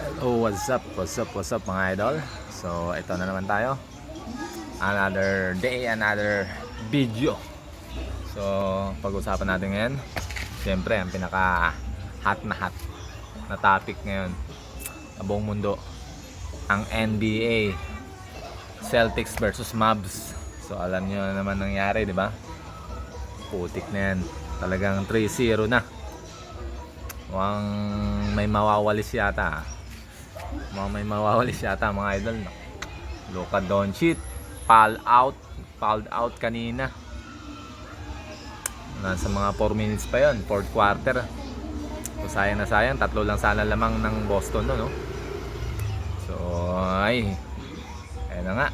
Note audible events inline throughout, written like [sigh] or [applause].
Hello, what's up? What's up? What's up mga idol? So, ito na naman tayo. Another day, another video. So, pag-usapan natin ngayon, siyempre, ang pinaka hot na hot na topic ngayon sa buong mundo, ang NBA Celtics versus Mavs. So, alam nyo naman nangyari, di ba? Putik na yan. Talagang 3-0 na. Mukhang may mawawalis yata. Mukhang may mawawalis yata mga idol. No? Luka Doncic, foul out, fouled out kanina. Nasa mga 4 minutes pa yon, fourth quarter. So, sayang na sayang, tatlo lang sana lamang ng Boston no, no? So, ay, ayun na nga.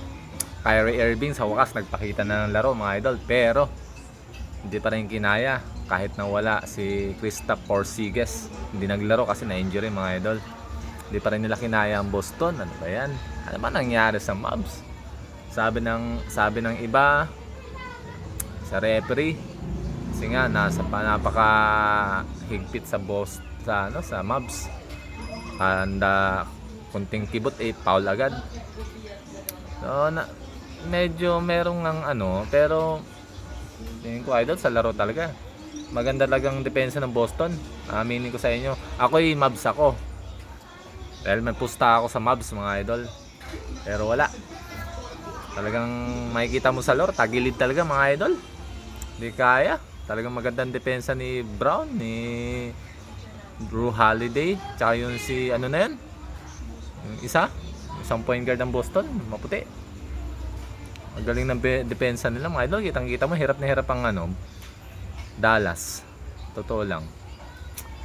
Kyrie Irving sa wakas nagpakita na ng laro mga idol, pero hindi pa rin kinaya kahit na wala si Kristaps Porzingis. Hindi naglaro kasi na-injury mga idol. Hindi pa rin nila kinaya ang Boston. Ano ba yan? Ano ba nangyari sa Mavs? Sabi ng sabi ng iba sa referee kasi nga nasa pa napaka higpit sa boss sa ano sa Mavs. Anda kunting kibot eh foul agad. So na, medyo merong ng ano pero tingin ko idol sa laro talaga. Maganda talagang depensa ng Boston. Aminin ko sa inyo. Ako'y Mavs ako. Dahil may pusta ako sa Mavs mga idol. Pero wala. Talagang makikita mo sa lore, tagilid talaga mga idol. Hindi kaya. Talagang magandang depensa ni Brown, ni Drew Holiday, tsaka yung si ano na yan? Yung isa, isang point guard ng Boston, maputi. Ang galing ng depensa nila mga idol. Kitang kita mo, hirap na hirap ang ano, Dallas. Totoo lang.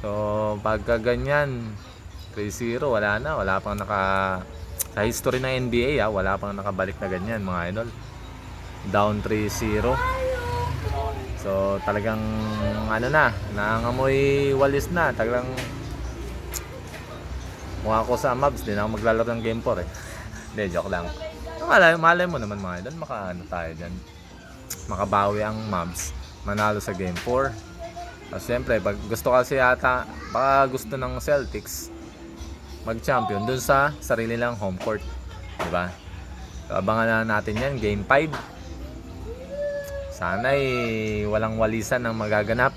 So, pagka ganyan, 3-0, wala na. Wala pang naka... Sa history ng NBA, ah, wala pang nakabalik na ganyan, mga idol. Down 3-0. So, talagang, ano na, nangangamoy walis na. Talagang, mukha ko sa Mavs, di na ako maglalaro ng Game 4 eh. [laughs] Hindi, joke lang. Malay, malay mo naman mga idol, maka ano tayo dyan. Makabawi ang Mavs, manalo sa Game 4. At siyempre, pag gusto kasi yata, baka gusto ng Celtics, mag-champion dun sa sarili lang home court. Di ba? Abangan na natin yan, Game 5. Sana'y walang walisan ang magaganap.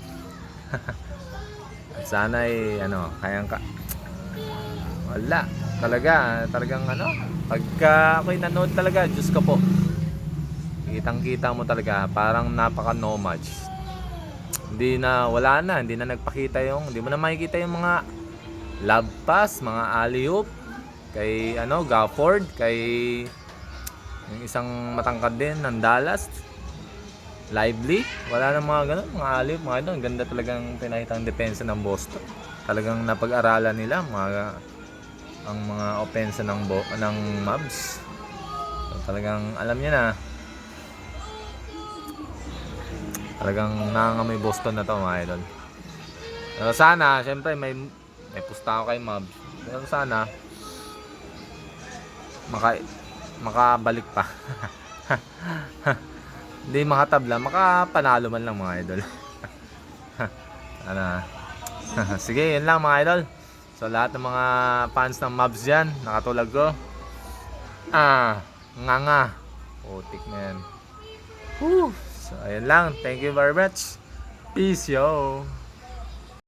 [laughs] At sana'y ano, kayang ka... Wala. Talaga, talagang ano, pagka ako'y nanood talaga, Diyos ko po. Kitang kita mo talaga, parang napaka no match. Hindi na, wala na, hindi na nagpakita yung, hindi mo na makikita yung mga love pass, mga alley-oop, kay ano, Gafford, kay yung isang matangkad din ng Dallas, lively. Wala nang mga ganun, mga alley-oop, mga ganun. Ganda talagang pinakitang depensa ng Boston. Talagang napag-aralan nila mga ang mga opensa ng Bo, ng Mavs. So, talagang alam niya na. Talagang nangangamoy Boston na to mga idol. Pero sana, syempre may may pusta ako kay Mavs. Pero sana maka makabalik pa. [laughs] Hindi makatabla, makapanalo man lang mga idol. [laughs] ano. [laughs] Sige, yun lang mga idol. So lahat ng mga fans ng Mavs dyan, nakatulog ko. Ah, nga nga. Putik na yan. Whew. So ayun lang. Thank you very much. Peace yo.